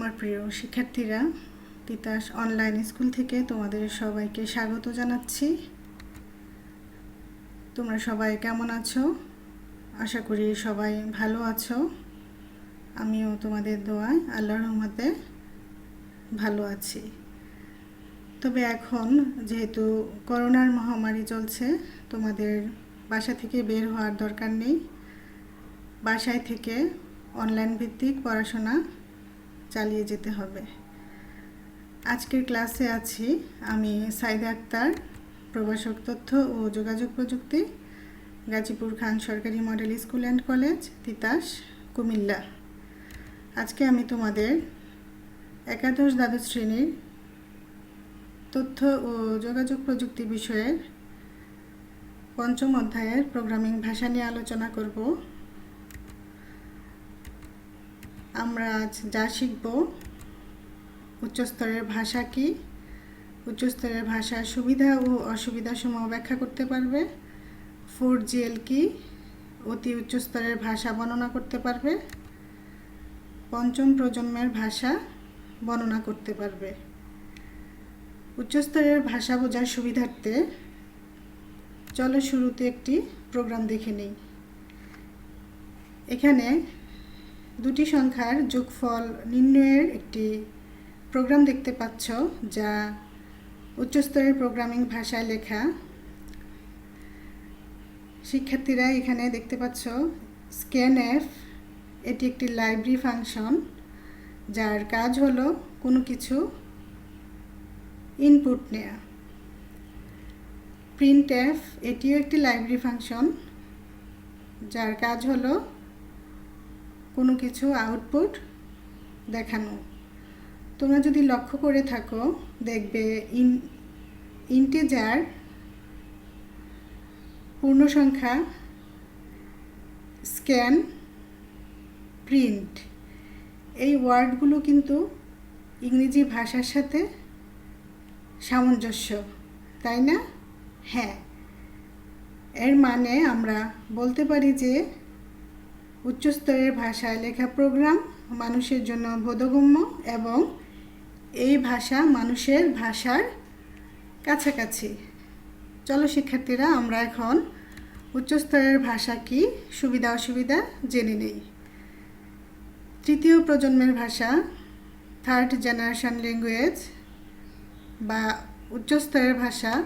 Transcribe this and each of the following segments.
আমার প্রিয় শিক্ষার্থীরা, তিতাস অনলাইন স্কুল থেকে তোমাদের সবাইকে স্বাগত জানাচ্ছি। তোমরা সবাই কেমন আছো? আশা করি সবাই ভালো আছো। আমিও তোমাদের দোয়ায় আল্লাহর রহমতে ভালো আছি। তবে এখন যেহেতু করোনার মহামারী চলছে, তোমাদের বাসা থেকে বের হওয়ার দরকার নেই। বাসায় থেকে অনলাইন ভিত্তিক পড়াশোনা চালিয়ে যেতে হবে। আজকের ক্লাসে আছি আমি সাইদা আক্তার, প্রভাষক তথ্য ও যোগাযোগ প্রযুক্তি, গাজীপুর খান সরকারি model school and college, Titas, Comilla. আজকে আমি তোমাদের একাদশ দ্বাদশ শ্রেণির তথ্য ও যোগাযোগ প্রযুক্তি বিষয়ের পঞ্চম অধ্যায়ের প্রোগ্রামিং ভাষা নিয়ে আলোচনা করব। আমরা আজ যা শিখব, উচ্চস্তরের ভাষা কি? উচ্চস্তরের ভাষার সুবিধা ও অসুবিধা সমূহ ব্যাখ্যা করতে পারবে। ফোর জিএল কি? অতি উচ্চস্তরের ভাষা বর্ণনা করতে পারবে। পঞ্চম প্রজন্মের ভাষা বর্ণনা করতে পারবে। উচ্চস্তরের ভাষা বোঝার সুবিধার্থে চলো শুরুতে একটি প্রোগ্রাম দেখে নিই। এখানে দুটি সংখ্যার যোগফল নির্ণয়ের একটি প্রোগ্রাম দেখতে পাচ্ছ, যা উচ্চস্তরের প্রোগ্রামিং ভাষায় লেখা। শিক্ষার্থীরা এখানে দেখতে পাচ্ছ স্ক্যান এফ এটি একটি লাইব্রেরি ফাংশন যার কাজ হলো কোনো কিছু ইনপুট নেয়া। প্রিন্ট এফ এটিও একটি লাইব্রেরি ফাংশন যার কাজ হলো কোনো কিছু আউটপুট দেখানো। তোমরা যদি লক্ষ্য করে থাকো, দেখবে ইন ইন্টেজার পূর্ণ সংখ্যা স্ক্যান প্রিন্ট এই ওয়ার্ডগুলো কিন্তু ইংরেজি ভাষার সাথে সামঞ্জস্য, তাই না? হ্যাঁ। এর মানে আমরা বলতে পারি যে উচ্চস্তরের ভাষায় লেখা প্রোগ্রাম মানুষের জন্য বোধগম্য এবং এই ভাষা মানুষের ভাষার কাছাকাছি। চলো শিক্ষার্থীরা, আমরা এখন উচ্চস্তরের ভাষা কি, সুবিধা, অসুবিধা জেনে নেই। তৃতীয় প্রজন্মের ভাষা থার্ড জেনারেশন ল্যাঙ্গুয়েজ বা উচ্চস্তরের ভাষা।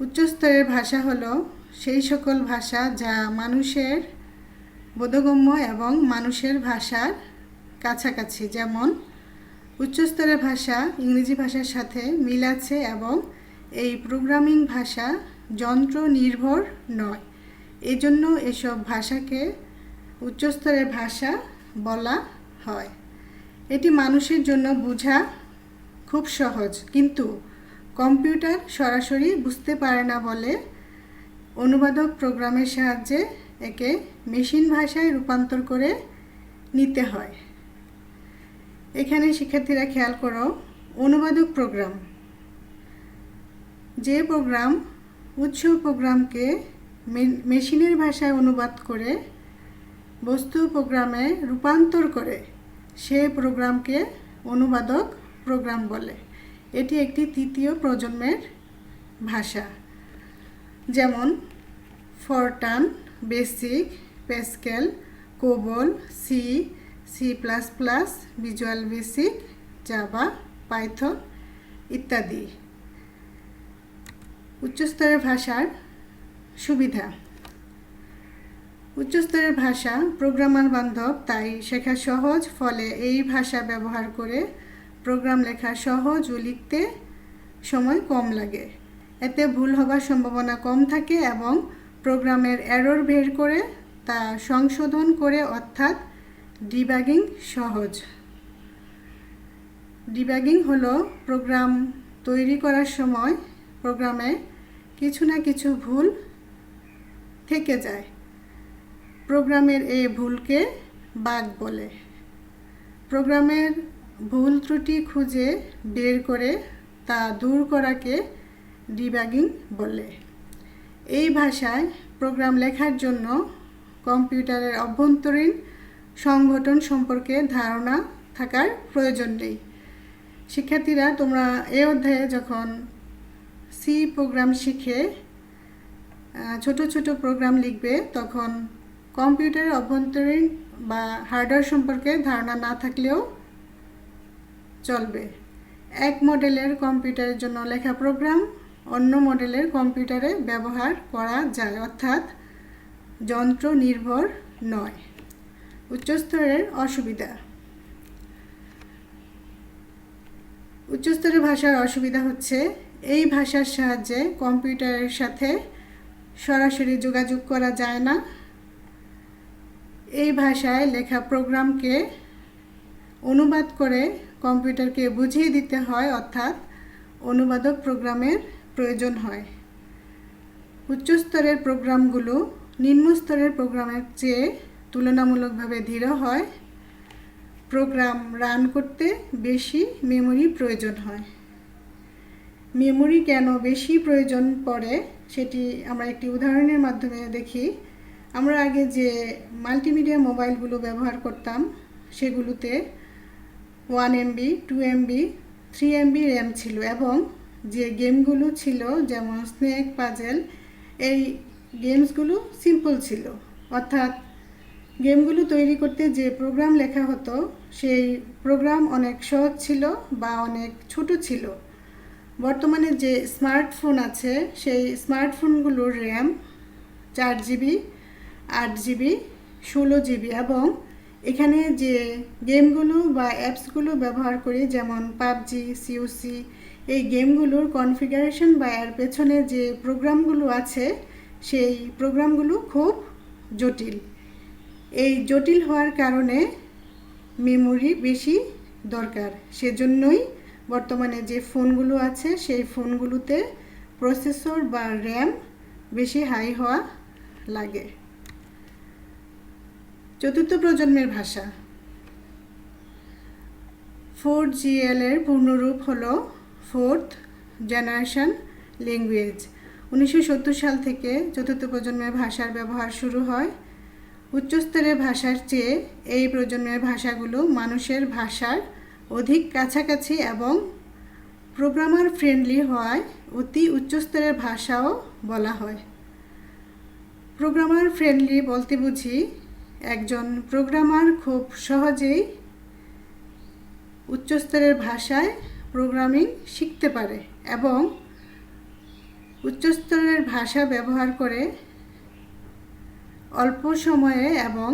উচ্চস্তরের ভাষা হলো সেই সকল ভাষা যা মানুষের বোধগম্য এবং মানুষের ভাষার কাছাকাছি, যেমন উচ্চস্তরের ভাষা, ইংরেজি ভাষার সাথে মিল আছে এবং এই প্রোগ্রামিং ভাষা যন্ত্র নির্ভর নয়। এজন্য এসব ভাষাকে উচ্চস্তরের ভাষা বলা হয়। এটি মানুষের জন্য বোঝা খুব সহজ, কিন্তু কম্পিউটার সরাসরি বুঝতে পারে না বলে অনুবাদক প্রোগ্রামের সাহায্যে একে মেশিন ভাষায় রূপান্তর করে নিতে হয়। এখানে শিক্ষার্থীরা খেয়াল করো, অনুবাদক প্রোগ্রাম। যে প্রোগ্রাম, উৎস প্রোগ্রামকে মেশিনের ভাষায় অনুবাদ করে, বস্তু প্রোগ্রামে রূপান্তর করে, সে প্রোগ্রামকে অনুবাদক প্রোগ্রাম বলে। এটি একটি তৃতীয় প্রজন্মের ভাষা। যেমন, Fortran BASIC, Pascal, COBOL, C C plus plus, Visual Basic, Java, Python ইত্যাদি। উচ্চস্তরের ভাষার সুবিধা। উচ্চস্তরের ভাষা প্রোগ্রামার বান্ধব, তাই শেখা সহজ, ফলে এই ভাষা ব্যবহার করে প্রোগ্রাম লেখা সহজ ও লিখতে সময় কম লাগে। এতে ভুল হবার সম্ভাবনা কম থাকে এবং প্রোগ্রামের এরর বের করে তা সংশোধন করে অর্থাৎ ডিব্যাগিং সহজ। ডিব্যাগিং হলো প্রোগ্রাম তৈরি করার সময় প্রোগ্রামে কিছু না কিছু ভুল থেকে যায়। প্রোগ্রামের এই ভুলকে বাগ বলে। প্রোগ্রামের ভুল ত্রুটি খুঁজে বের করে তা দূর করাকে ডিব্যাগিং বলে। এই ভাষায় প্রোগ্রাম লেখার জন্য কম্পিউটারের অভ্যন্তরীণ সংগঠন সম্পর্কে ধারণা থাকার প্রয়োজন নেই। শিক্ষার্থীরা, তোমরা এ অধ্যায়ে যখন সি প্রোগ্রাম শিখে ছোট ছোট প্রোগ্রাম লিখবে, তখন কম্পিউটারের অভ্যন্তরীণ বা হার্ডওয়্যার সম্পর্কে ধারণা না থাকলেও চলবে। এক মডেলের কম্পিউটারের জন্য লেখা প্রোগ্রাম অন্য মডেলের কম্পিউটারে ব্যবহার করা যায়, অর্থাৎ যন্ত্র নির্ভর নয়। উচ্চস্তরের অসুবিধা। উচ্চস্তরের ভাষার অসুবিধা হচ্ছে, এই ভাষার সাহায্যে কম্পিউটারের সাথে সরাসরি যোগাযোগ করা যায় না। এই ভাষায় লেখা প্রোগ্রামকে অনুবাদ করে কম্পিউটারকে বুঝিয়ে দিতে হয়, অর্থাৎ অনুবাদক প্রোগ্রামের প্রয়োজন হয়। উচ্চস্তরের প্রোগ্রামগুলো নিম্ন স্তরের প্রোগ্রামের চেয়ে তুলনামূলকভাবে ধীর হয়। প্রোগ্রাম রান করতে বেশি মেমোরি প্রয়োজন হয়। মেমোরি কেন বেশি প্রয়োজন পড়ে সেটি আমরা একটি উদাহরণের মাধ্যমে দেখি। আমরা আগে যে মাল্টিমিডিয়া মোবাইলগুলো ব্যবহার করতাম, সেগুলোতে one MB, two MB, three MB RAM ছিল এবং যে গেমগুলো ছিল, যেমন স্নেক পাজেল এই গেমসগুলো সিম্পল ছিল। অর্থাৎ গেমগুলো তৈরি করতে যে প্রোগ্রাম লেখা হতো, সেই প্রোগ্রাম অনেক সহজ ছিল বা অনেক ছোট ছিল। বর্তমানে যে স্মার্টফোন আছে, সেই স্মার্টফোনগুলোর র্যাম চার জিবি আট জিবি ষোলো জিবি এবং এখানে যে গেমগুলো বা অ্যাপসগুলো ব্যবহার করি, যেমন পাবজি সিওসি এই গেমগুলোর কনফিগারেশন বা এর পেছনে যে প্রোগ্রামগুলো আছে, সেই প্রোগ্রামগুলো খুব জটিল। এই জটিল হওয়ার কারণে মেমোরি বেশি দরকার। সেজন্যই বর্তমানে যে ফোনগুলো আছে, সেই ফোনগুলোতে প্রসেসর বা র্যাম বেশি হাই হওয়া লাগে। চতুর্থ প্রজন্মের ভাষা। ফোর জিএল এর পূর্ণরূপ হল ফোর্থ জেনারেশন ল্যাঙ্গুয়েজ। উনিশশো সত্তর সাল থেকে চতুর্থ প্রজন্মের ভাষার ব্যবহার শুরু হয়। উচ্চস্তরের ভাষার চেয়ে এই প্রজন্মের ভাষাগুলো মানুষের ভাষার অধিক কাছাকাছি এবং প্রোগ্রামার ফ্রেন্ডলি হওয়ায় অতি উচ্চস্তরের ভাষাও বলা হয়। প্রোগ্রামার ফ্রেন্ডলি বলতে বুঝি একজন প্রোগ্রামার খুব সহজেই উচ্চস্তরের ভাষায় প্রোগ্রামিং শিখতে পারে এবং উচ্চস্তরের ভাষা ব্যবহার করে অল্প সময়ে এবং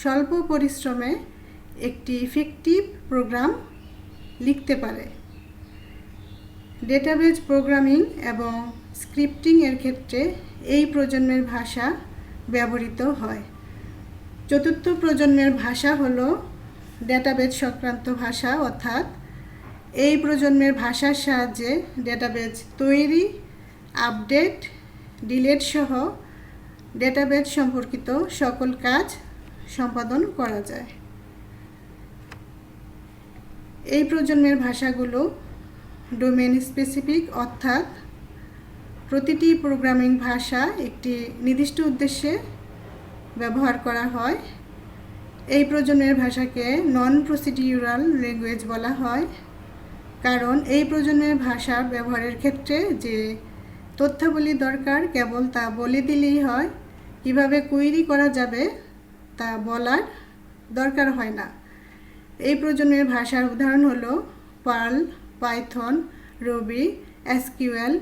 স্বল্প পরিশ্রমে একটি ইফেক্টিভ প্রোগ্রাম লিখতে পারে। ডেটাবেজ প্রোগ্রামিং এবং স্ক্রিপ্টিং এর ক্ষেত্রে এই প্রজন্মের ভাষা ব্যবহৃত হয়। চতুর্থ প্রজন্মের ভাষা হলো ডেটাবেজ সংক্রান্ত ভাষা, অর্থাৎ এই প্রজন্মের ভাষার সাহায্যে ডেটাবেজ তৈরি আপডেট ডিলেট সহ ডেটাবেজ সম্পর্কিত সকল কাজ সম্পাদন করা যায়। এই প্রজন্মের ভাষাগুলো ডোমেন স্পেসিফিক অর্থাৎ প্রতিটি প্রোগ্রামিং ভাষা একটি নির্দিষ্ট উদ্দেশ্যে ব্যবহার করা হয়। এই প্রজন্মের ভাষাকে নন প্রসিডিউরাল ল্যাঙ্গুয়েজ বলা হয়। কারণ এই প্রজন্মের ভাষা ব্যবহারের ক্ষেত্রে যে তথ্যাবলী দরকার, কেবল তা বলে দিলেই হয়। কীভাবে কুইরি করা যাবে তা বলার দরকার হয় না। এই প্রজন্মের ভাষার উদাহরণ হলো Perl, Python, Ruby, SQL,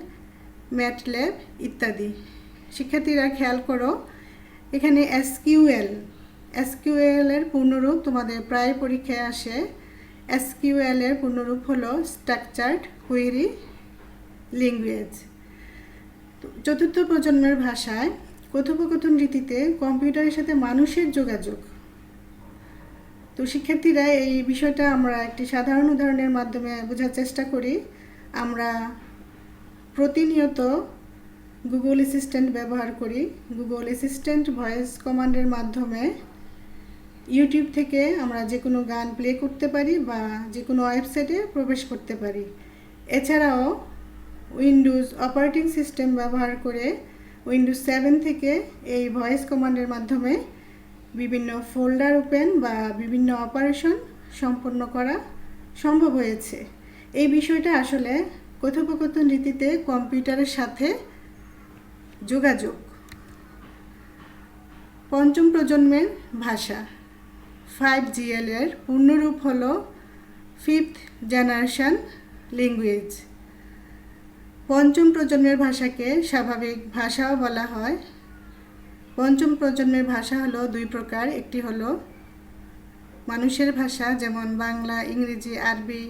MATLAB ইত্যাদি। শিক্ষার্থীরা খেয়াল করো, এখানে এসকিউএল এসকিউএল এর পূর্ণরূপ তোমাদের প্রায় পরীক্ষায় আসে। এসকিউএল এর পূর্ণরূপ হলো স্ট্রাকচার্ড কুয়েরি ল্যাঙ্গুয়েজ চতুর্থ প্রজন্মের ভাষায় কথোপকথন রীতিতে কম্পিউটারের সাথে মানুষের যোগাযোগ। তো শিক্ষার্থীরা এই বিষয়টা আমরা একটি সাধারণ উদাহরণের মাধ্যমে বোঝার চেষ্টা করি। আমরা প্রতিনিয়ত গুগল অ্যাসিস্ট্যান্ট ব্যবহার করি। গুগল অ্যাসিস্ট্যান্ট ভয়েস কমান্ডের মাধ্যমে ইউটিউব থেকে আমরা যে কোনো গান প্লে করতে পারি বা যে কোনো ওয়েবসাইটে প্রবেশ করতে পারি। এছাড়াও উইন্ডোজ অপারেটিং সিস্টেম ব্যবহার করে উইন্ডোজ সেভেন থেকে এই ভয়েস কমান্ডের মাধ্যমে বিভিন্ন ফোল্ডার ওপেন বা বিভিন্ন অপারেশন সম্পন্ন করা সম্ভব হয়েছে। এই বিষয়টা আসলে কথোপকথন রীতিতে কম্পিউটারের সাথে যোগাযোগ। পঞ্চম প্রজন্মের ভাষা। ফাইভ জিএল এর পূর্ণরূপ হল ফিফথ জেনারেশন ল্যাঙ্গুয়েজ পঞ্চম প্রজন্মের ভাষাকে স্বাভাবিক ভাষাও বলা হয়। পঞ্চম প্রজন্মের ভাষা হলো দুই প্রকার। একটি হলো মানুষের ভাষা, যেমন বাংলা, ইংরেজি, আরবি,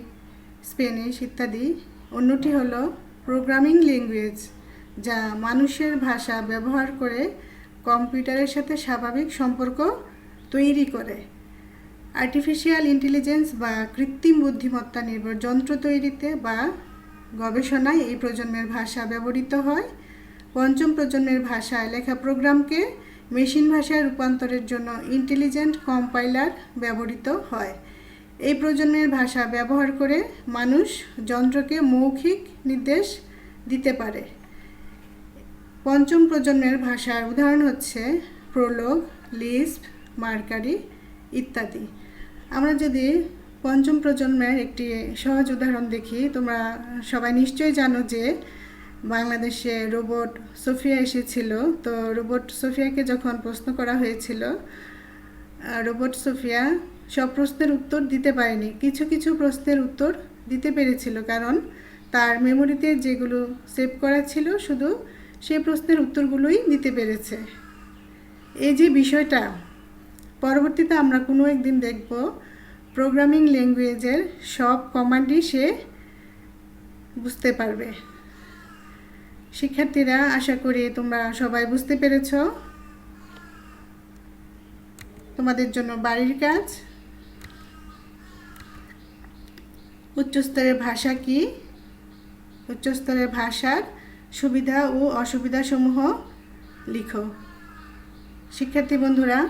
স্পেনিশ ইত্যাদি। অন্যটি হলো প্রোগ্রামিং ল্যাঙ্গুয়েজ যা মানুষের ভাষা ব্যবহার করে কম্পিউটারের সাথে স্বাভাবিক সম্পর্ক তৈরি করে। আর্টিফিশিয়াল ইন্টেলিজেন্স বা কৃত্রিম বুদ্ধিমত্তা নির্ভর যন্ত্র তৈরিতে বা গবেষণায় এই প্রজন্মের ভাষা ব্যবহৃত হয়। পঞ্চম প্রজন্মের ভাষায় লেখা প্রোগ্রামকে মেশিন ভাষায় রূপান্তরের জন্য ইন্টেলিজেন্ট কম্পাইলার ব্যবহৃত হয়। এই প্রজন্মের ভাষা ব্যবহার করে মানুষ যন্ত্রকে মৌখিক নির্দেশ দিতে পারে। পঞ্চম প্রজন্মের ভাষার উদাহরণ হচ্ছে প্রোলগ, লিস্প, মার্কারি ইত্যাদি। আমরা যদি পঞ্চম প্রজন্মের একটি সহজ উদাহরণ দেখি, তোমরা সবাই নিশ্চয়ই জানো যে বাংলাদেশে রোবট সোফিয়া এসেছিল। তো রোবট সোফিয়াকে যখন প্রশ্ন করা হয়েছিল রোবট সোফিয়া সব প্রশ্নের উত্তর দিতে পারেনি। কিছু কিছু প্রশ্নের উত্তর দিতে পেরেছিল কারণ তার মেমোরিতে যেগুলো সেভ করা ছিল, শুধু সেই প্রশ্নের উত্তরগুলোই দিতে পেরেছে। এই যে বিষয়টা পরবর্তীতে আমরা কোনো একদিন দেখব প্রোগ্রামিং ল্যাঙ্গুয়েজের সব কমান্ডই সে বুঝতে পারবে। শিক্ষার্থীরা, আশা করি তোমরা সবাই বুঝতে পেরেছ। তোমাদের জন্য বাড়ির কাজ। উচ্চস্তরের ভাষা কি? উচ্চস্তরের ভাষার সুবিধা ও অসুবিধাসমূহ লিখো। শিক্ষার্থী বন্ধুরা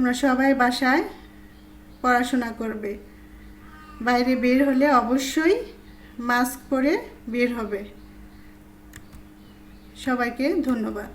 তোমরা সবাই বাসায় পড়াশোনা করবে। বাইরে বের হলে অবশ্যই মাস্ক পরে বের হবে। সবাইকে ধন্যবাদ।